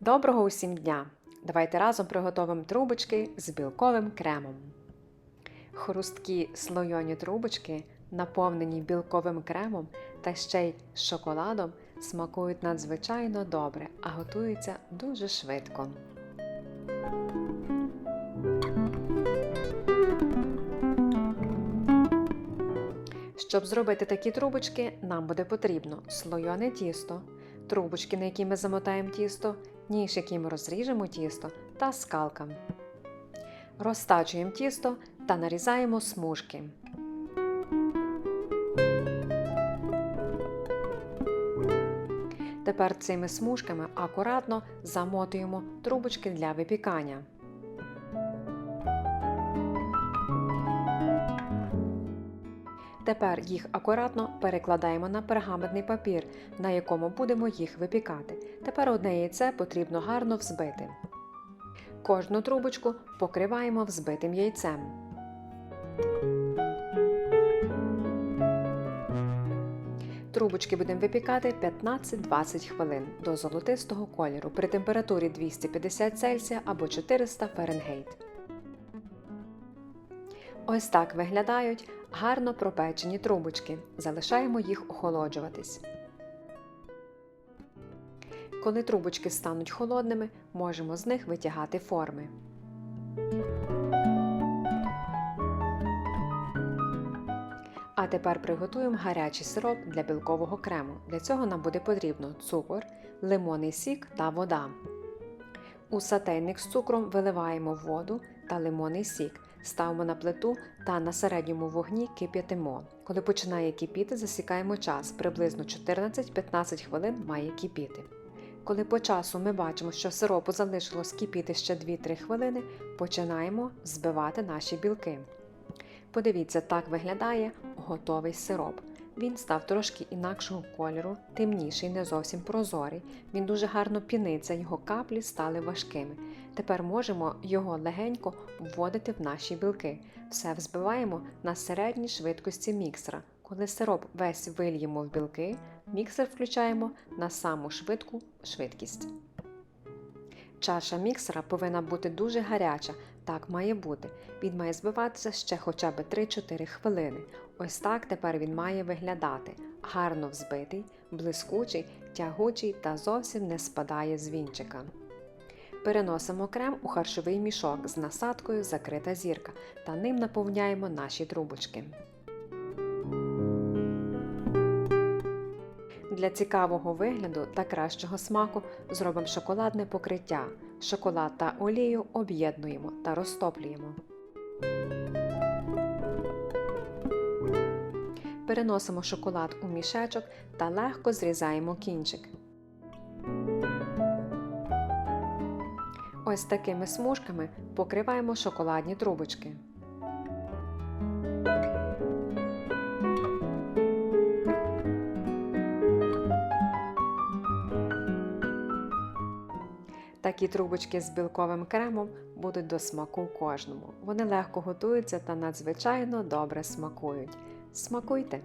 Доброго усім дня! Давайте разом приготуємо трубочки з білковим кремом. Хрусткі слойоні трубочки, наповнені білковим кремом та ще й шоколадом, смакують надзвичайно добре, а готуються дуже швидко. Щоб зробити такі трубочки, нам буде потрібно слойоне тісто, трубочки, на які ми замотаємо тісто, ніж, яким розріжемо тісто, та скалка. Розтачуємо тісто та нарізаємо смужки. Тепер цими смужками акуратно замотуємо трубочки для випікання. Тепер їх акуратно перекладаємо на пергаментний папір, на якому будемо їх випікати. Тепер одне яйце потрібно гарно взбити. Кожну трубочку покриваємо взбитим яйцем. Трубочки будемо випікати 15-20 хвилин до золотистого кольору при температурі 250 Цельсія або 400 Фаренгейт. Ось так виглядають гарно пропечені трубочки. Залишаємо їх охолоджуватись. Коли трубочки стануть холодними, можемо з них витягати форми. А тепер приготуємо гарячий сироп для білкового крему. Для цього нам буде потрібно цукор, лимонний сік та вода. У сатейник з цукром виливаємо воду та лимонний сік, ставимо на плиту та на середньому вогні кип'ятимо. Коли починає кипіти, засікаємо час, приблизно 14-15 хвилин має кипіти. Коли по часу ми бачимо, що сиропу залишилось кипіти ще 2-3 хвилини, починаємо збивати наші білки. Подивіться, так виглядає готовий сироп. Він став трошки інакшого кольору, темніший, не зовсім прозорий. Він дуже гарно піниться, його каплі стали важкими. Тепер можемо його легенько вводити в наші білки. Все взбиваємо на середній швидкості міксера. Коли сироп весь вильємо в білки, міксер включаємо на саму швидку швидкість. Чаша міксера повинна бути дуже гаряча, так має бути. Він має збиватися ще хоча б 3-4 хвилини. Ось так тепер він має виглядати. Гарно взбитий, блискучий, тягучий та зовсім не спадає з вінчика. Переносимо крем у харчовий мішок з насадкою закрита зірка та ним наповняємо наші трубочки. Для цікавого вигляду та кращого смаку зробимо шоколадне покриття. Шоколад та олію об'єднуємо та розтоплюємо. Переносимо шоколад у мішечок та легко зрізаємо кінчик. Ось такими смужками покриваємо шоколадні трубочки. Такі трубочки з білковим кремом будуть до смаку кожному. Вони легко готуються та надзвичайно добре смакують. Смакуйте!